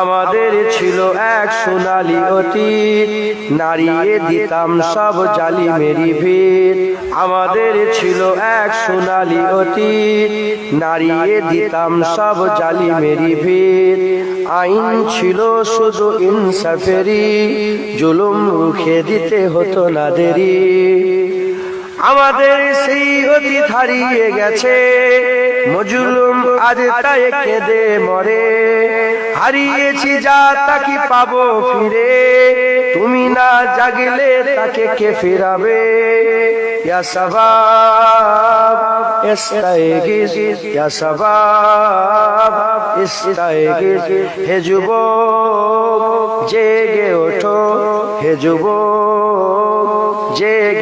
আমাদের ছিল এক সোনালি অতীত। নারিয়ে দিতাম সব জালি মেরি ভিড় আমাদের ছিল এক সোনালি অতীত। নারিয়ে দিতাম সব জালি মেরি ভিড় আইন ছিল শুধু ইনসাফেরি। জুলুম রুখে দিতে হতো না দেরি। আমাদের সেই অতীত হারিয়ে গেছে। মজুলুম আজ তাই কেঁদে মরে। হারিয়েছি যা তাকে পাবো ফিরে। তুমি না জাগলে তাকে কে ফিরাবে? ইয়া সবাব ইস্তাইগিস ইয়া সবাব ইস্তাইগিস হে যুবক, জেগে ওঠো। হে যুবক, জেগে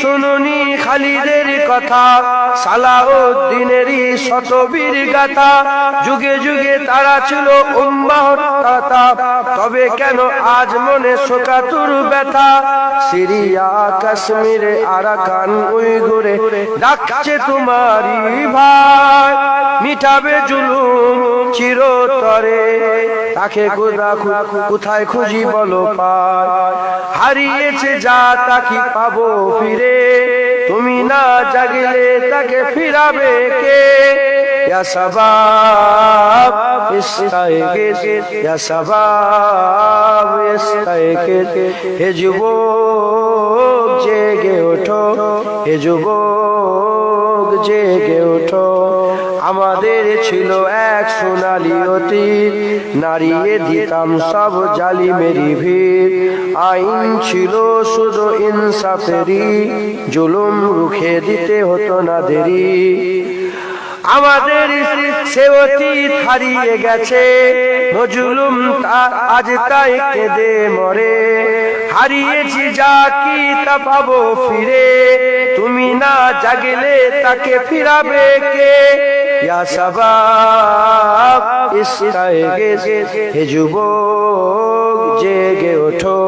শুনুনি খালিদের কথা, সালাউদ্দিনেরই শতবীর গাথা। যুগে যুগে তারা ছিল তবে কেন আজ মনে শোকাতুর ব্যথা? সিরিয়া, কাশ্মীরে, আরাকান ওই ঘুরে ডাকছে তোমারি ভাই মিটাবে জুলুম চিরতরে। তাকে কোথা কোথায় খুঁজি বলো পায় হারিয়েছে যা তাকে পাবো ফিরে? তুমি না জাগলে তাকে ফিরাবে কে? ইয়া সবাব ইস্তাইগিস ইয়া সবাব ইস্তাইগিস হে যুবক, জেগে ওঠো। হে জেগে ওঠো। আমাদের ছিল এক সোনালি অতীত। নারিয়ে দিতাম সব জালি মেরি ভিড়। আইন ছিল শুধু ইনসাফেরি জুলুম রুখে দিতে হতো না দেরি। আমাদের সে হারিয়ে গেছে। মজুলুম আজ তাই কেঁদে মরে। হারিয়েছি যা কি তা পাবো ফিরে। তুমি না জাগলে তাকে ফিরাবে কে? ইয়া শাবাব ইস্তাইগিস হে যুবক জেগে ওঠো।